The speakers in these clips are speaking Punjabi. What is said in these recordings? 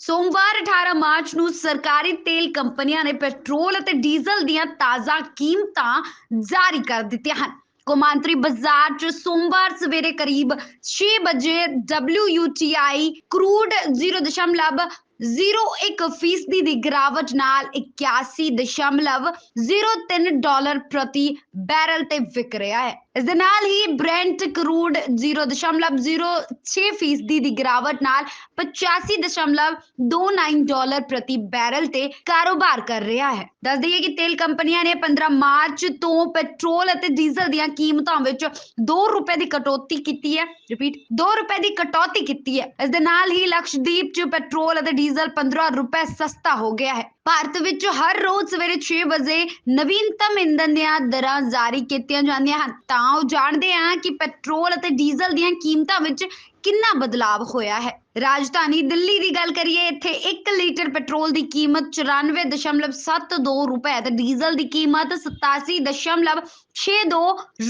ਸੋਮਵਾਰ 18 ਮਾਰਚ ਨੂੰ ਸਰਕਾਰੀ ਤੇਲ ਕੰਪਨੀਆਂ ਨੇ ਪੈਟਰੋਲ ਅਤੇ ਡੀਜ਼ਲ ਦੀਆਂ ਤਾਜ਼ਾ ਕੀਮਤਾਂ ਜਾਰੀ ਕਰ ਦਿੱਤੀਆਂ ਹਨ। ਕੌਮਾਂਤਰੀ ਬਾਜ਼ਾਰ 'ਚ ਸੋਮਵਾਰ ਸਵੇਰੇ ਕਰੀਬ ਛੇ ਵਜੇ WTI ਕਰੂਡ 0.5 0.1% ਦੀ ਗਿਰਾਵਟ ਨਾਲ 81.03 ਡਾਲਰ ਪ੍ਰਤੀ ਬੈਰਲ ਤੇ ਵਿਕ ਰਿਹਾ ਹੈ। ਇਸ ਦੇ ਨਾਲ ਹੀ ਬ੍ਰੈਂਟ ਕਰੂਡ 0.06% ਦੀ ਗਿਰਾਵਟ ਨਾਲ 85.29 ਡਾਲਰ ਪ੍ਰਤੀ ਬੈਰਲ ਤੇ ਕਾਰੋਬਾਰ ਕਰ ਰਿਹਾ ਹੈ। ਦੱਸ ਦਈਏ ਕਿ ਤੇਲ ਕੰਪਨੀਆਂ ਨੇ 15 ਮਾਰਚ ਤੋਂ ਪੈਟਰੋਲ ਅਤੇ ਡੀਜ਼ਲ ਦੀਆਂ ਕੀਮਤਾਂ ਵਿੱਚ 2 ਰੁਪਏ ਦੀ ਕਟੌਤੀ ਕੀਤੀ ਹੈ। ਰਿਪੀਟ 2 ਰੁਪਏ ਦੀ ਕਟੌਤੀ ਕੀਤੀ ਹੈ। ਇਸ ਦੇ ਨਾਲ ਹੀ ਲਕਸ਼ਦੀਪ 'ਚ ਪੈਟਰੋਲ ਅਤੇ ਡੀਜ਼ਲ 15 ਰੁਪਏ ਸਸਤਾ ਹੋ ਗਿਆ ਹੈ। ਭਾਰਤ ਵਿੱਚ ਹਰ ਰੋਜ਼ ਸਵੇਰੇ 6 ਵਜੇ ਨਵੀਨਤਮ ਇੰਧਨ ਦੀਆਂ ਦਰਾਂ ਜਾਰੀ ਕੀਤੀਆਂ ਜਾਂਦੀਆਂ ਹਨ। ਤਾਂ ਉਹ ਜਾਣਦੇ ਹਾਂ ਕਿ ਪੈਟਰੋਲ ਅਤੇ ਡੀਜ਼ਲ ਦੀਆਂ ਕੀਮਤਾਂ ਵਿੱਚ ਕਿੰਨਾ ਬਦਲਾਅ ਹੋਇਆ ਹੈ। ਰਾਜਧਾਨੀ ਦਿੱਲੀ ਦੀ ਗੱਲ ਕਰੀਏ, ਇੱਥੇ 1 ਲੀਟਰ ਪੈਟਰੋਲ ਦੀ ਕੀਮਤ 94.72 ਰੁਪਏ ਤੇ ਡੀਜ਼ਲ ਦੀ ਕੀਮਤ 87.62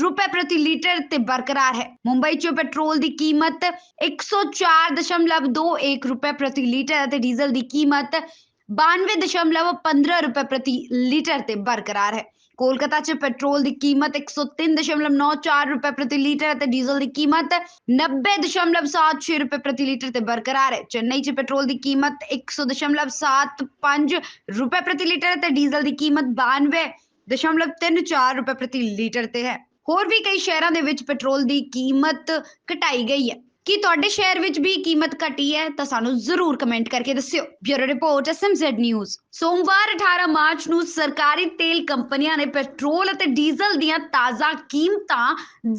ਰੁਪਏ ਪ੍ਰਤੀ ਲੀਟਰ ਤੇ ਬਰਕਰਾਰ ਹੈ। ਮੁੰਬਈ 'ਚ ਪੈਟਰੋਲ ਦੀ ਕੀਮਤ 104.21 ਰੁਪਏ ਪ੍ਰਤੀ ਲੀਟਰ ਅਤੇ ਡੀਜ਼ਲ ਦੀ ਕੀਮਤ 92.15 ਰੁਪਏ ਪ੍ਰਤੀ ਲੀਟਰ ਤੇ ਬਰਕਰਾਰ ਹੈ। ਕੋਲਕਾਤਾ 'ਚ ਪੈਟਰੋਲ ਦੀ ਕੀਮਤ 103.94 ਰੁਪਏ ਪ੍ਰਤੀ ਲੀਟਰ ਅਤੇ ਡੀਜ਼ਲ ਦੀ ਕੀਮਤ 90.76 ਰੁਪਏ ਪ੍ਰਤੀ ਲੀਟਰ ਤੇ ਬਰਕਰਾਰ ਹੈ। ਚੇਨਈ 'ਚ ਪੈਟਰੋਲ ਦੀ ਕੀਮਤ 100.75 ਰੁਪਏ ਪ੍ਰਤੀ ਲੀਟਰ ਅਤੇ ਡੀਜ਼ਲ ਦੀ ਕੀਮਤ 92.34 ਰੁਪਏ ਪ੍ਰਤੀ ਲੀਟਰ ਤੇ ਹੈ। ਹੋਰ ਵੀ ਕਈ ਸ਼ਹਿਰਾਂ ਦੇ ਵਿੱਚ ਪੈਟਰੋਲ ਦੀ ਕੀਮਤ ਘਟਾਈ ਗਈ ਹੈ। ਕੀ ਤੁਹਾਡੇ ਸ਼ਹਿਰ ਵਿੱਚ ਵੀ ਕੀਮਤ ਘਟੀ ਹੈ, ਤਾਂ ਸਾਨੂੰ ਜ਼ਰੂਰ ਕਮੈਂਟ ਕਰਕੇ ਦੱਸਿਓ। ਬਿਊਰੋ ਰਿਪੋਰਟ ਐਸਐਮਜ਼ੈਡ ਨਿਊਜ਼ ਸੋਮਵਾਰ 18 ਮਾਰਚ ਨੂੰ ਸਰਕਾਰੀ ਤੇਲ ਕੰਪਨੀਆਂ ਨੇ ਪੈਟਰੋਲ ਅਤੇ ਡੀਜ਼ਲ ਦੀਆਂ ਤਾਜ਼ਾ ਕੀਮਤਾਂ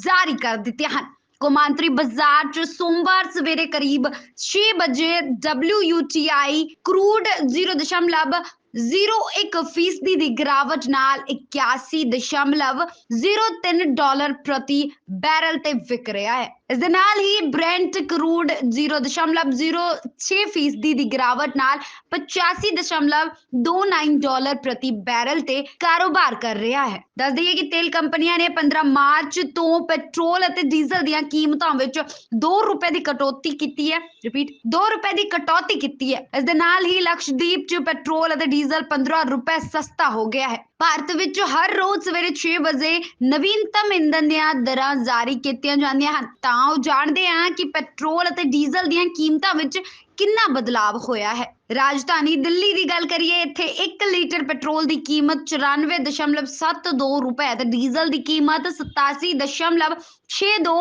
ਜਾਰੀ ਕਰ ਦਿੱਤੀਆਂ ਹਨ। ਕੋਮਾਂਤਰੀ ਬਾਜ਼ਾਰ 'ਚ ਸੋਮਵਾਰ ਸਵੇਰੇ ਕਰੀਬ 6 ਵਜੇ WUTI ਕਰੂਡ 0.5 0.1% ਦੀ ਗਿਰਾਵਟ ਨਾਲ 81.03 ਡਾਲਰ ਪ੍ਰਤੀ ਬੈਰਲ ਤੇ ਵਿਕ ਰਿਹਾ ਹੈ। ਇਸ ਦੇ ਨਾਲ ਹੀ ਬ੍ਰੈਂਟ ਕਰੂਡ 0.06% ਦੀ ਗਿਰਾਵਟ ਨਾਲ 85.29 ਡਾਲਰ ਪ੍ਰਤੀ ਬੈਰਲ ਤੇ ਕਾਰੋਬਾਰ ਕਰ ਰਿਹਾ ਹੈ। ਦੱਸ ਦਈਏ ਕਿ ਤੇਲ ਕੰਪਨੀਆਂ ਨੇ 15 ਮਾਰਚ ਤੋਂ ਪੈਟਰੋਲ ਅਤੇ ਡੀਜ਼ਲ ਦੀਆਂ ਕੀਮਤਾਂ ਵਿੱਚ 2 ਰੁਪਏ ਦੀ ਕਟੌਤੀ ਕੀਤੀ ਹੈ। ਰਿਪੀਟ 2 ਰੁਪਏ ਦੀ ਕਟੌਤੀ ਕੀਤੀ ਹੈ। ਇਸ ਦੇ ਨਾਲ ਹੀ ਲਕਸ਼ਦੀਪ 'ਚ ਪੈਟਰੋਲ ਅਤੇ ਡੀਜ਼ਲ 15 ਰੁਪਏ ਸਸਤਾ ਹੋ ਗਿਆ ਹੈ। ਭਾਰਤ ਵਿੱਚ ਹਰ ਰੋਜ਼ ਸਵੇਰੇ 6 ਵਜੇ ਨਵੀਨਤਮ ਇੰਧਨ ਦੀਆਂ ਦਰਾਂ ਜਾਰੀ ਕੀਤੀਆਂ ਜਾਂਦੀਆਂ ਹਨ। ਤਾਂ ਉਹ ਜਾਣਦੇ ਹਾਂ ਕਿ ਪੈਟਰੋਲ ਅਤੇ ਡੀਜ਼ਲ ਦੀਆਂ ਕੀਮਤਾਂ ਵਿੱਚ ਕਿੰਨਾ ਬਦਲਾਅ ਹੋਇਆ ਹੈ। ਰਾਜਧਾਨੀ ਦਿੱਲੀ ਦੀ ਗੱਲ ਕਰੀਏ, ਇੱਥੇ 1 ਲੀਟਰ ਪੈਟਰੋਲ ਦੀ ਕੀਮਤ 94.72 ਰੁਪਏ ਤੇ ਡੀਜ਼ਲ ਦੀ ਕੀਮਤ 87.62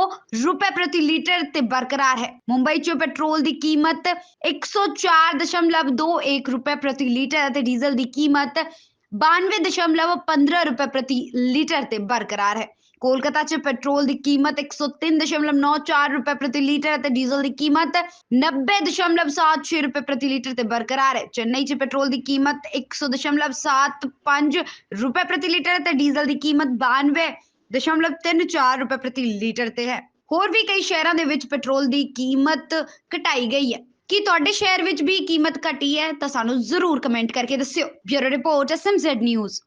ਰੁਪਏ ਪ੍ਰਤੀ ਲੀਟਰ ਤੇ ਬਰਕਰਾਰ ਹੈ। ਮੁੰਬਈ 'ਚ ਪੈਟਰੋਲ ਦੀ ਕੀਮਤ 104.21 ਰੁਪਏ ਪ੍ਰਤੀ ਲੀਟਰ ਅਤੇ ਡੀਜ਼ਲ ਦੀ ਕੀਮਤ 92.15 ਰੁਪਏ ਪ੍ਰਤੀ ਲੀਟਰ ਤੇ ਬਰਕਰਾਰ ਹੈ। ਕੋਲਕਾਤਾ 'ਚ ਪੈਟਰੋਲ ਦੀ ਕੀਮਤ 103.94 ਰੁਪਏ ਪ੍ਰਤੀ ਲੀਟਰ ਅਤੇ ਡੀਜ਼ਲ ਦੀ ਕੀਮਤ 90.76 ਰੁਪਏ ਪ੍ਰਤੀ ਲੀਟਰ ਤੇ ਬਰਕਰਾਰ ਹੈ। ਚੇਨਈ 'ਚ ਪੈਟਰੋਲ ਦੀ ਕੀਮਤ 100.75 ਰੁਪਏ ਪ੍ਰਤੀ ਲੀਟਰ ਅਤੇ ਡੀਜ਼ਲ ਦੀ ਕੀਮਤ 92.34 ਰੁਪਏ ਪ੍ਰਤੀ ਲੀਟਰ ਤੇ ਹੈ। ਹੋਰ ਵੀ ਕਈ ਸ਼ਹਿਰਾਂ ਦੇ ਵਿੱਚ ਪੈਟਰੋਲ ਦੀ ਕੀਮਤ ਘਟਾਈ ਗਈ ਹੈ। ਕੀ ਤੁਹਾਡੇ ਸ਼ਹਿਰ ਵਿੱਚ ਵੀ ਕੀਮਤ ਘਟੀ ਹੈ? ਤਾਂ ਸਾਨੂੰ ਜ਼ਰੂਰ ਕਮੈਂਟ ਕਰਕੇ ਦੱਸਿਓ। Bureau report SMZ news